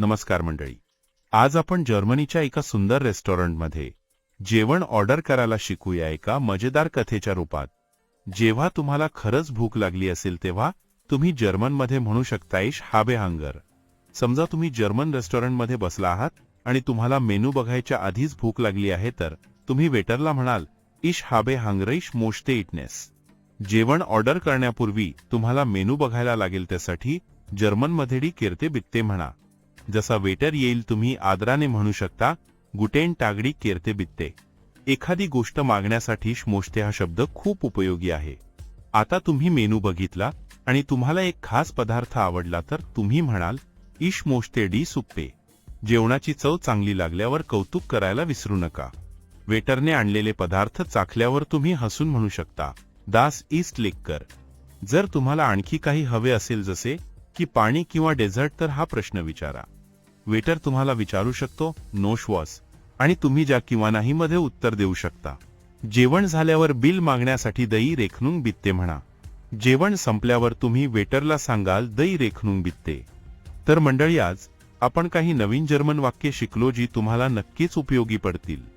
नमस्कार मंडळी. आज आपण जर्मनीच्या एका सुंदर रेस्टॉरंटमध्ये जेवण ऑर्डर करायला शिकूया एका मजेदार कथेच्या रूपात. जेव्हा तुम्हाला खरंच भूक लागली असेल तेव्हा तुम्ही जर्मनमध्ये म्हणू शकता इश हाबे हांगर समजा तुम्ही जर्मन रेस्टॉरंटमध्ये बसला आहात आणि तुम्हाला मेनू बघायच्या आधीच भूक लागली आहे तर तुम्ही वेटरला म्हणाल इश हाबे हांगरईश मोश्ते इटनेस जेवण ऑर्डर करण्यापूर्वी तुम्हाला मेनू बघायला लागेल त्यासाठी जर्मनमध्ये डी किर्ते बित्ते म्हणा. जसा वेटर येईल तुम्ही आदराने म्हणू शकता गुटेन टागडी केरते बित्ते. एखादी गोष्ट मागण्यासाठी श्मोष्टे हा शब्द खूप उपयोगी आहे. आता तुम्ही मेनू बघितला आणि तुम्हाला एक खास पदार्थ आवडला तर तुम्ही म्हणाल इश मोष्टे डी सुप्पे. जेवणाची चव चांगली लागल्यावर कौतुक करायला विसरू नका. वेटरने आणलेले पदार्थ चाखल्यावर तुम्ही हसून म्हणू शकता दास ईस्ट लेक्कर जर तुम्हाला आणखी काही हवे असेल जसे की पाणी किंवा डेझर्ट तर हा प्रश्न विचारा. वेटर तुम्हाला विचारू शकतो नो श्वास. आणि तुम्ही ज्या किंवा नाही मध्ये उत्तर देऊ शकता. जेवण झाल्यावर बिल मागण्यासाठी दही रेखनून बित्ते म्हणा. जेवण संपल्यावर तुम्ही वेटरला सांगाल दही रेखनून बित्ते. तर मंडळी आज आपण काही नवीन जर्मन वाक्य शिकलो जी तुम्हाला नक्कीच उपयोगी पडतील.